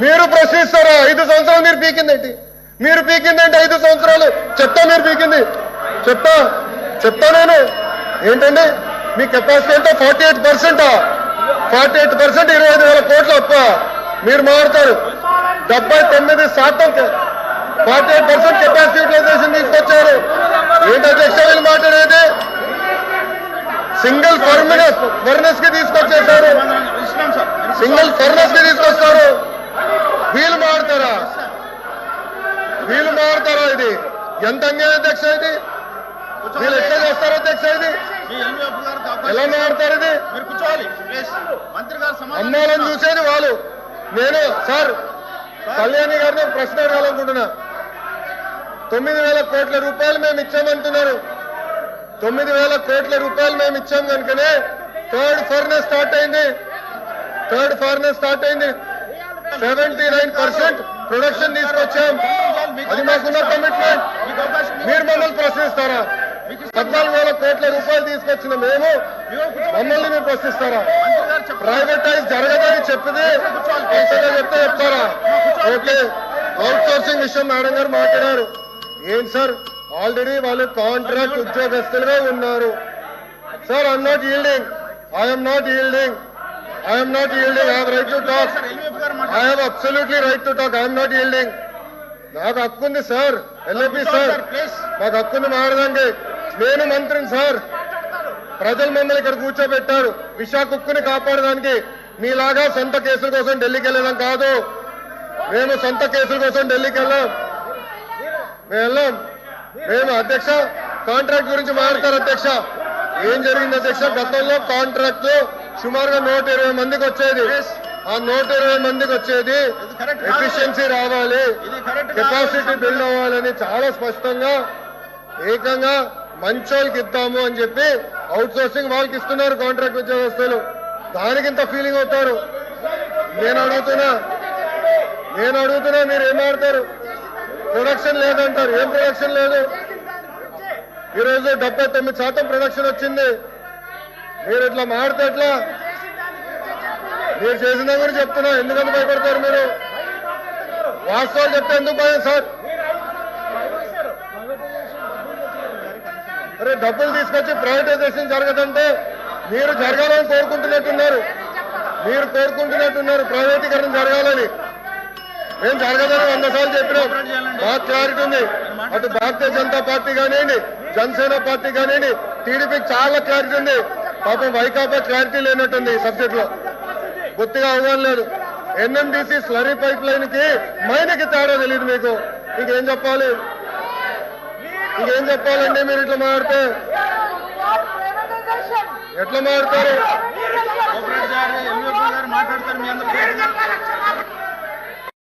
మీరు ప్రశ్నిస్తారా? ఐదు సంవత్సరాలు మీరు పీకిందేంటి? మీరు పీకిందేంటి? ఐదు సంవత్సరాలు. చెప్తా మీరు పీకింది. చెప్తా. చెప్తా నేను. ఏంటండి? మీ కెపాసిటీ అంటే ఫార్టీ ఎయిట్ పర్సెంటా ఫార్టీ ఎయిట్ పర్సెంట్ ఇరవై ఐదు వేల కోట్లు అప్ప. మీరు మారుతారు. డెబ్బై తొమ్మిది శాతం forty eight percent capacity utilization తీసుకొచ్చారు. ఏంటి అధ్యక్ష వీళ్ళు మాట్లాడేది సింగిల్ ఫర్మినెస్ ఫర్నెస్కి తీసుకొచ్చేసారు సింగిల్ ఫర్నెస్కి తీసుకొస్తారు. వీలు మారుతారా? వీలు మారుతారా ఇది? ఎంత అన్యాయం అధ్యక్ష ఇది? వీళ్ళు ఎట్లా చేస్తారో అధ్యక్ష ఇది? ఎలా మారుతారు ఇది? మీరు అమ్మాలని చూసేది వాళ్ళు. నేను సార్ కళ్యాణి గారిని ప్రశ్న అడగాలనుకుంటున్నా. తొమ్మిది వేల కోట్ల రూపాయలు మేము ఇచ్చామంటున్నారు. తొమ్మిది వేల కోట్ల రూపాయలు మేము ఇచ్చాం కనుకనే థర్డ్ ఫర్నెస్ స్టార్ట్ అయింది. థర్డ్ ఫర్నెస్ స్టార్ట్ అయింది. సెవెంటీ నైన్ పర్సెంట్ ప్రొడక్షన్ తీసుకొచ్చాం. అది మాకున్న కమిట్మెంట్ మీరు మమ్మల్ని ప్రశ్నిస్తారా? పద్నాలుగు వేల కోట్ల రూపాయలు తీసుకొచ్చిన మేము మమ్మల్ని మీరు ప్రశ్నిస్తారా? ప్రైవేటైజ్ జరగదని చెప్పింది చెప్తే చెప్తారా? ఓకే. అవుట్ సోర్సింగ్ విషయం మేడం గారు మాట్లాడారు. ఏం సార్? ఆల్రెడీ వాళ్ళు కాంట్రాక్ట్ ఉద్యోగస్తులుగా ఉన్నారు. Sir I'm not yielding I'm not yielding I'm not yielding I right to talk I have absolutely right to talk I'm not yielding నాకు హక్కు ఉంది సార్ ఎల్ఏపి సార్ నాకు హక్కుంది మారదండి నేను మంత్రిని సార్ ప్రజలు మమ్మల్ని ఇక్కడ కూర్చోబెట్టారు. విశాఖ కుక్కుని కాపాడడానికి. మీలాగా సొంత కేసుల కోసం ఢిల్లీకి వెళ్ళడం కాదు. మేము సొంత కేసుల కోసం ఢిల్లీకి వెళ్ళాం. మేము వెళ్ళాం. మేము అధ్యక్ష కాంట్రాక్ట్ గురించి మాట్లాడతారు అధ్యక్ష. ఏం జరిగింది అధ్యక్ష? గతంలో కాంట్రాక్ట్ సుమారుగా నూట ఇరవై మందికి వచ్చేది. ఆ నూట ఇరవై మందికి వచ్చేది. ఎఫిషియన్సీ రావాలి. కెపాసిటీ బిల్డ్ అవ్వాలని చాలా స్పష్టంగా ఏకంగా మంచోళ్ళకి ఇద్దాము అని చెప్పి అవుట్ సోర్సింగ్ వాళ్ళకి ఇస్తున్నారు కాంట్రాక్ట్ ఉద్యోగస్తులు. దానికి ఇంత ఫీలింగ్ అవుతారు. నేను అడుగుతున్నా నేను అడుగుతున్నా మీరు ఏం ఆడతారు ప్రొడక్షన్ లేదంటారు. ఏం ప్రొడక్షన్ లేదు? ఈరోజు డెబ్బై తొమ్మిది శాతం ప్రొడక్షన్ వచ్చింది. మీరు ఇట్లా మాడితే ఎట్లా? మీరు చేసిన కూడా చెప్తున్నా. ఎందుకంత భయపడతారు మీరు? వాస్తవాలు చెప్తే ఎందుకు భయం సార్? అరే డబ్బులు తీసుకొచ్చి ప్రైవేటైజేషన్ జరగదంటే మీరు జరగాలని కోరుకుంటున్నట్టున్నారు. మీరు కోరుకుంటున్నట్టున్నారు ప్రైవేటీకరణ జరగాలని. ఏం జరగదని వంద సార్లు చెప్పినాం. బాగా క్లారిటీ ఉంది. అటు భారతీయ జనతా పార్టీ కానివ్వండి జనసేన పార్టీ కానివ్వండి టీడీపీకి చాలా క్లారిటీ ఉంది. పాపం వైకాపా క్లారిటీ లేనట్టుంది ఈ సబ్జెక్ట్లో. గుర్తుగా అవ్వలేదు ఎన్ఎండిసి స్లరీ పైప్ లైన్కి మైనకి తేడా తెలియదు మీకు. ఇంకేం చెప్పాలి? ఇంకేం చెప్పాలండి మీరు ఇట్లా మాట్లాడితే? ఎట్లా మాడతారు మాట్లాడతారు